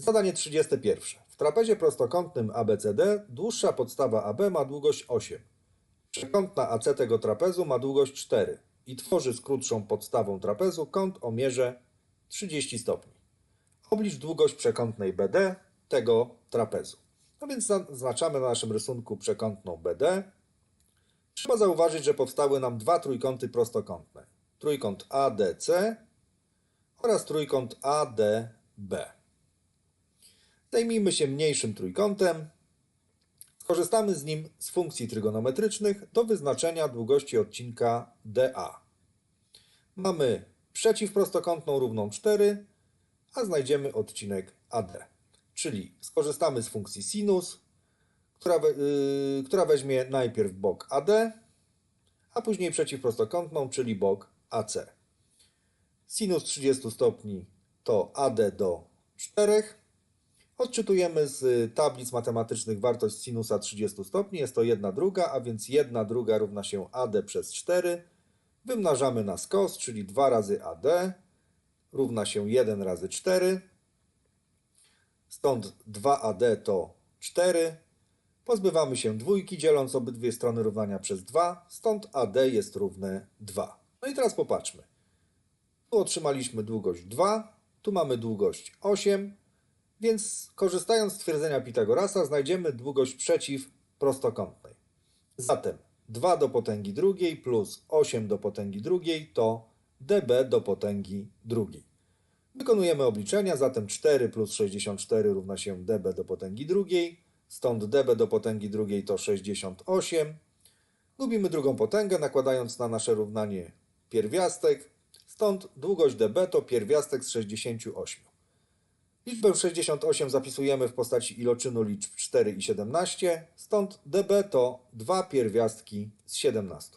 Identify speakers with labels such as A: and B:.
A: Zadanie 31. W trapezie prostokątnym ABCD dłuższa podstawa AB ma długość 8. Przekątna AC tego trapezu ma długość 4 i tworzy z krótszą podstawą trapezu kąt o mierze 30 stopni. Oblicz długość przekątnej BD tego trapezu. No więc zaznaczamy na naszym rysunku przekątną BD. Trzeba zauważyć, że powstały nam dwa trójkąty prostokątne. Trójkąt ADC oraz trójkąt ADB. Zajmijmy się mniejszym trójkątem. Skorzystamy z nim z funkcji trygonometrycznych do wyznaczenia długości odcinka DA. Mamy przeciwprostokątną równą 4, a znajdziemy odcinek AD. Czyli skorzystamy z funkcji sinus, która, we, yy, która weźmie najpierw bok AD, a później przeciwprostokątną, czyli bok AC. Sinus 30 stopni to AD do 4. Odczytujemy z tablic matematycznych wartość sinusa 30 stopni. Jest to 1 druga, a więc 1 druga równa się AD przez 4. Wymnażamy na skos, czyli 2 razy AD równa się 1 razy 4. Stąd 2AD to 4. Pozbywamy się dwójki, dzieląc obydwie strony równania przez 2. Stąd AD jest równe 2. No i teraz popatrzmy. Tu otrzymaliśmy długość 2, tu mamy długość 8, więc korzystając z twierdzenia Pitagorasa znajdziemy długość przeciw prostokątnej. Zatem 2 do potęgi drugiej plus 8 do potęgi drugiej to dB do potęgi drugiej. Wykonujemy obliczenia, zatem 4 plus 64 równa się dB do potęgi drugiej, stąd dB do potęgi drugiej to 68. Lubimy drugą potęgę, nakładając na nasze równanie pierwiastek, stąd długość dB to pierwiastek z 68. Liczbę 68 zapisujemy w postaci iloczynu liczb 4 i 17, stąd dB to 2 pierwiastki z 17.